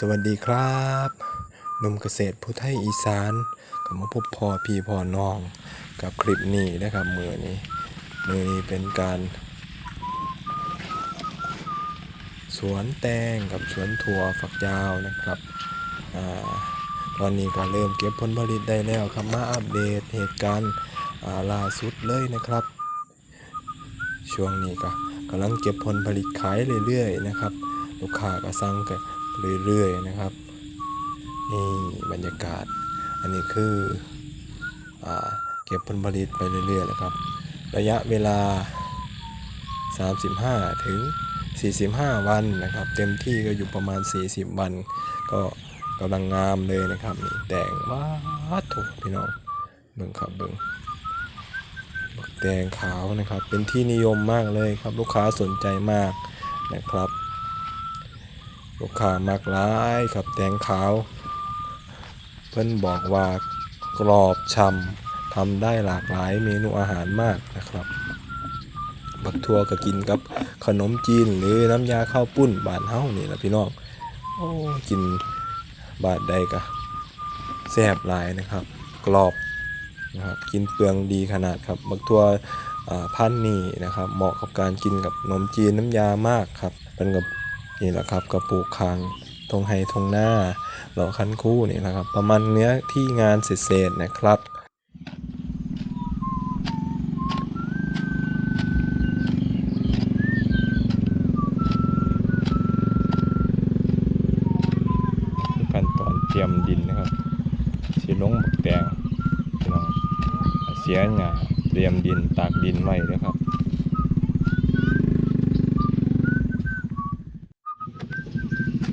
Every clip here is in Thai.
สวัสดีครับหนุ่มเกษตรผู้ไทยอีสานกับมาพบพ่อพี่พ่อน้องกับคลิปนี้นะครับมือนี้มือนี้เป็นการ สวนแตงกับสวนถั่วฝักยาวนะครับอตอนนี้ก็เริ่มเก็บผลผลิตได้แล้วครับมาอัปเดตเหตุการณ์ล่าสุดเลยนะครับ ช่วงนี้ก็กำลังเก็บผลผลิตขายเรื่อยๆนะครับ ลูกค้าก็สั่งกัน เรื่อยๆนะครับนี่บรรยากาศ อันนี้คืออเก็บผลผลิตไปเรื่อยๆนะครับ ระยะเวลา 35 ถึง 45 วันนะครับ เต็มที่ก็อยู่ประมาณ 40 วัน ก็กำลังงามเลยนะครับนี่แดงว้าดโถพี่น้องเบิ่งครับเบิ่งบักแดงขาวนะครับ เป็นที่นิยมมากเลยครับลูกค้าสนใจมากนะครับ ลูกค้ามากร้ายครับแดงขาว เพื่อนบอกว่ากรอบช่ำทำได้หลากหลายเมนูอาหารมากนะครับบักทัวก็กินกับขนมจีนหรือน้ำยาข้าวปุ้นบานเฮ้านี่แหละพี่น้องโอ้กินบาดใดกะแซ่บหลายนะครับ กรอบนะครับกินเปลืองดีขนาดครับบักทัวพันนี่นะครับ เหมาะกับการกินกับขนมจีนน้ำยามากครับเป็นกับ นี่แหละครับกระปูกคางทงไฮทงหน้าหล่อคันคู่นี่นะครับ ประมาณเนื้อที่งานเศษๆนะครับขั้นตอนเตรียมดินนะครับสีลงบักแตงพี่น้องเสียหญ้าเตรียมดินตากดินไว้นะครับ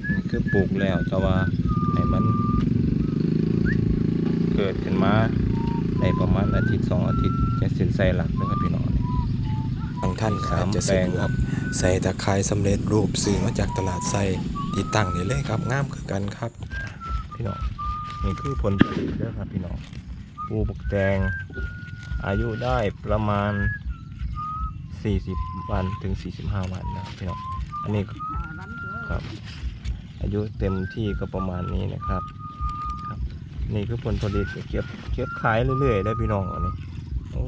นี่คือ ปลูกแล้ว แต่ว่าให้มัน เกิดขึ้นมาในประมาณอาทิตย์สองอาทิตย์จะเส้นใส่หลักนะครับพี่น้องบางท่านอาจจะสะดวกใส่ตะไคร้สำเร็จรูปซื้อมาจากตลาดใส่ติดตั้งนี่เลยครับงามคือกันครับ พี่น้องนี่คือผลผลิตเด้อครับพี่น้องปลูกบักแตงอายุได้ประมาณ 40 วันถึง 45 วันนะครับพี่น้องอันนี้ก็ครับ อายุเต็มที่ก็ประมาณนี้นะครับครับ นี่คือผลผลิตเก็บเก็บขายเรื่อยๆได้พี่น้องอันนี้โอ้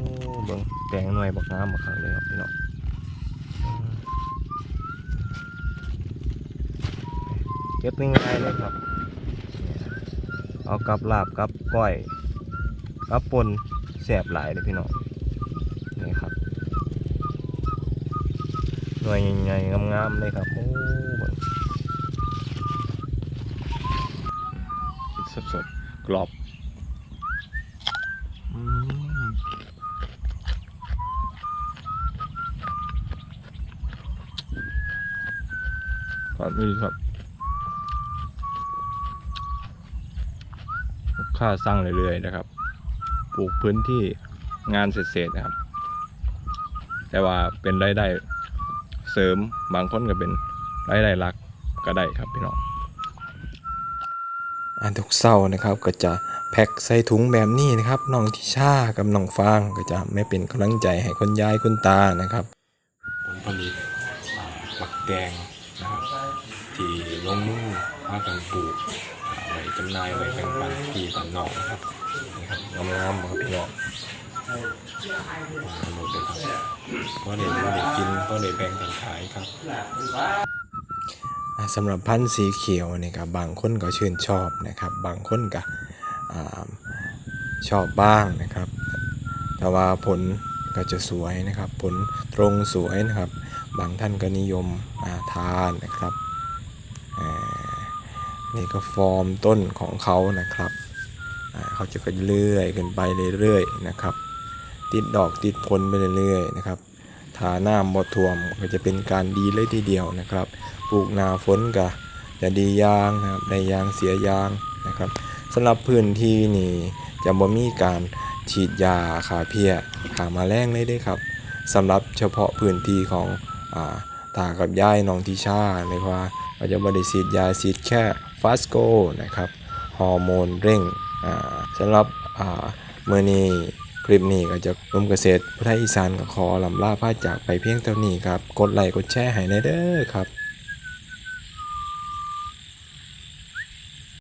เบิ่งแตงหน่วยบักน้ำบักคักเลยครับพี่น้องเก็บง่ายๆเลยครับ เอากับลาบกับก้อยกับปนแสบหลายเลยพี่น้องนี่ครับหน่วยใหญ่ๆงามๆเลยครับโอ้เบิ่ง สดๆ กรอบอืมครับนี่ครับค้าสร้างเรื่อยๆนะครับ ปลูกพื้นที่งานเสร็จๆนะครับ แต่ว่าเป็นรายได้เสริมบางคนก็เป็นรายได้หลักก็ได้ครับพี่น้อง อันทุกเศร้านะครับก็จะแพ็คใส่ถุงแบบนี้นะครับน้องทิชากับน้องฟางก็จะไม่เป็นกำลังใจให้คนยายคุณตานะครับผลผลิตบักแดงนะครับที่ลงมือพากันปลูกไว้จำหน่ายไว้แบ่งปันพี่ปันน้องนะครับนี่ครับงามครับพี่น้องหมดเลยครับก็เด็ดก็เด็ดกินก็เด็ดแบ่งกันขายครับ สำหรับพันธุ์สีเขียวนี่ครับบางคนก็ชื่นชอบนะครับ บางคนก็ชอบบ้างนะครับ แต่ว่าผลก็จะสวยนะครับ ผลตรงสวยนะครับ บางท่านก็นิยมาทานนะครับนี่ก็ฟอร์มต้นของเขานะครับเขาจะก็เลื่อยขึ้นไปเรื่อยๆนะครับ ติดดอกติดผลไปเรื่อยๆนะครับทาหน้ามดท่วมก็จะเป็นการดีเลยทีเดียวนะครับ ปลูกนาฝนก็จะดียางนะครับได้ยางเสียยางนะครับสำหรับพื้นที่นี่จะบ่มีการฉีดยาขาเพี้ยขามาแรงเลยด้วยครับสำหรับเฉพาะพื้นที่ของอ่าตากับยายน้องทิชาเลยว่าเราจะบ่ได้ฉีดยาฉีดแค่ฟาสโกนะครับฮอร์โมนเร่งอ่าสำหรับอ่าเมื่อนี้คลิปนี้ก็จะรวมเกษตรพุทธอีสานก็ขอลำลาพาจากไปเพียงเท่านี้ครับ กดไลค์กดแชร์ให้ในเด้อครับ